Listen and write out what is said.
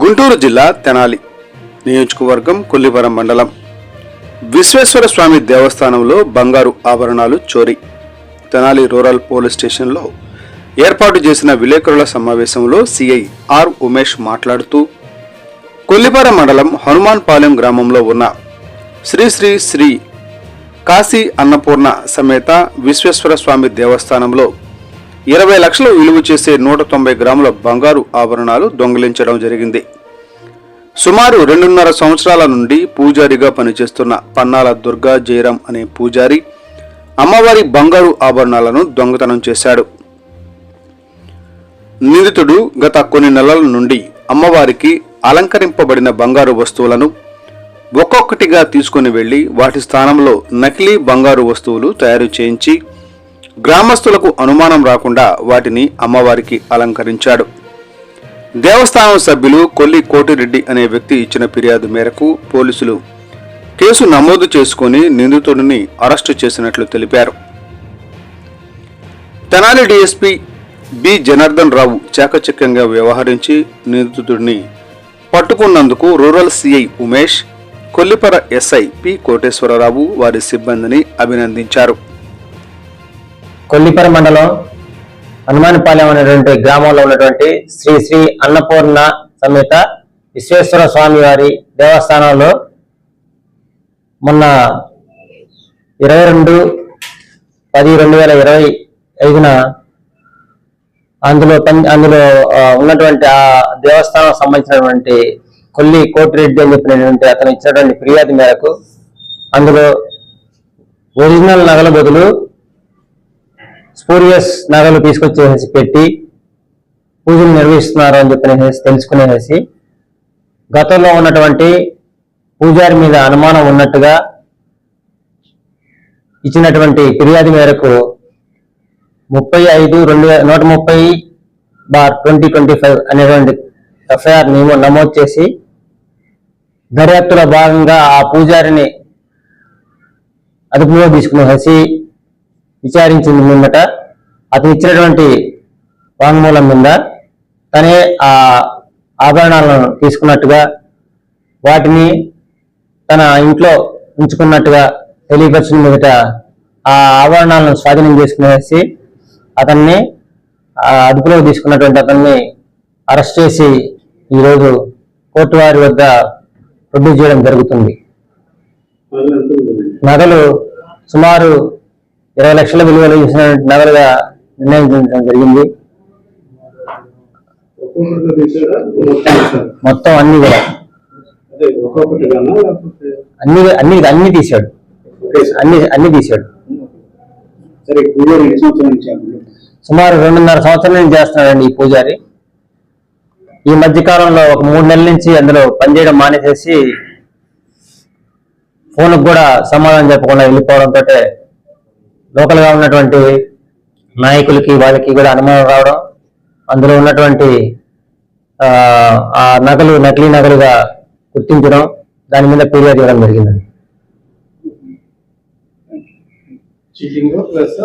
గుంటూరు జిల్లా తెనాలి నియోజకవర్గం కొల్లివరం మండలం. విశ్వేశ్వర స్వామి దేవస్థానంలో బంగారు ఆభరణాలు చోరీ. తెనాలి రూరల్ పోలీస్ స్టేషన్లో ఏర్పాటు చేసిన విలేకరుల సమావేశంలో సిఐ ఆర్ ఉమేష్ మాట్లాడుతూ కొల్లిపార మండలం హనుమాన్పాలెం గ్రామంలో ఉన్న శ్రీ శ్రీ శ్రీ కాశీ అన్నపూర్ణ సమేత విశ్వేశ్వర స్వామి దేవస్థానంలో ఇరవై లక్షలు విలువ చేసే నూట తొంభై గ్రాముల బంగారు ఆభరణాలు దొంగిలించడం జరిగింది. సుమారు రెండున్నర సంవత్సరాల నుండి పూజారిగా పనిచేస్తున్న పన్నాల దుర్గా జయరాం అనే పూజారి అమ్మవారి బంగారు ఆభరణాలను దొంగతనం చేశాడు. నిందితుడు గత కొన్ని నెలల నుండి అమ్మవారికి అలంకరింపబడిన బంగారు వస్తువులను ఒక్కొక్కటిగా తీసుకుని వెళ్ళి వాటి స్థానంలో నకిలీ బంగారు వస్తువులు తయారు చేయించి గ్రామస్తులకు అనుమానం రాకుండా వాటిని అమ్మవారికి అలంకరించాడు. దేవస్థానం సభ్యులు కొల్లి కోటిరెడ్డి అనే వ్యక్తి ఇచ్చిన ఫిర్యాదు మేరకు పోలీసులు కేసు నమోదు చేసుకుని నిందితుడిని అరెస్టు చేసినట్లు తెలిపారు. తెనాలి డీఎస్పీ బి జనార్దన్ రావు చాకచక్యంగా వ్యవహరించి నిందితుడిని పట్టుకున్నందుకు rural CI Umesh Kollipara SI P Koteswara Rao వారి సిబ్బందిని అభినందించారు. కొల్లిపర మండలం హనుమానిపాలెం అనేటువంటి గ్రామంలో ఉన్నటువంటి శ్రీ శ్రీ అన్నపూర్ణ సమేత విశ్వేశ్వర స్వామి వారి దేవస్థానంలో మొన్న ఇరవై రెండు పది రెండు వేల ఇరవై ఐదున అందులో అందులో ఉన్నటువంటి ఆ దేవస్థానం సంబంధించినటువంటి కొల్లి కోటిరెడ్డి అని చెప్పినటువంటి అతను ఇచ్చినటువంటి ఫిర్యాదు మేరకు అందులో ఒరిజినల్ నగల బదులు స్పూరియస్ నగలు తీసుకొచ్చేసి పెట్టి పూజలు నిర్వహిస్తున్నారు అని చెప్పి తెలుసుకునేసి గతంలో ఉన్నటువంటి పూజారి మీద అనుమానం ఉన్నట్టుగా ఇచ్చినటువంటి ఫిర్యాదు మేరకు ముప్పై ఐదు రెండు నూట ముప్పై బార్ ట్వంటీ ట్వంటీ ఫైవ్ అనేటువంటి ఎఫ్ఐఆర్ నమోదు చేసి దర్యాప్తులో భాగంగా ఆ పూజారిని అదుపులో తీసుకునేసి విచారించింది మిమ్మట అతను ఇచ్చినటువంటి వాంగ్మూలం మీద తనే ఆ ఆభరణాలను తీసుకున్నట్టుగా వాటిని తన ఇంట్లో ఉంచుకున్నట్టుగా తెలియపరిచిన మీదట. ఆ ఆభరణాలను స్వాధీనం చేసుకునేసి అతన్ని ఆ అదుపులోకి తీసుకున్నటువంటి అతన్ని అరెస్ట్ చేసి ఈరోజు కోర్టు వారి వద్ద ప్రొడ్యూస్ చేయడం జరుగుతుంది. నగలు సుమారు ఇరవై లక్షల విలువలు చేసిన నగలుగా నిర్ణయించడం జరిగింది. మొత్తం అన్ని కూడా. అన్ని అన్ని అన్ని తీసాడు అన్ని అన్ని తీసాడు సుమారు రెండున్నర సంవత్సరం నుంచి చేస్తున్నాడండి ఈ పూజారి. ఈ మధ్య కాలంలో ఒక మూడు నెలల నుంచి అందులో పనిచేయడం మానేసేసి ఫోన్కు కూడా సమాధానం చెప్పకుండా వెళ్ళిపోవడంతో లోకల్గా ఉన్నటువంటి నాయకులకి వాళ్ళకి కూడా అనుమానం రావడం అందులో ఉన్నటువంటి ఆ, ఆ నగలు నకిలీ నగలుగా గుర్తించడం దాని మీద ఫిర్యాదు ఇవ్వడం జరిగిందండి. Cheating plus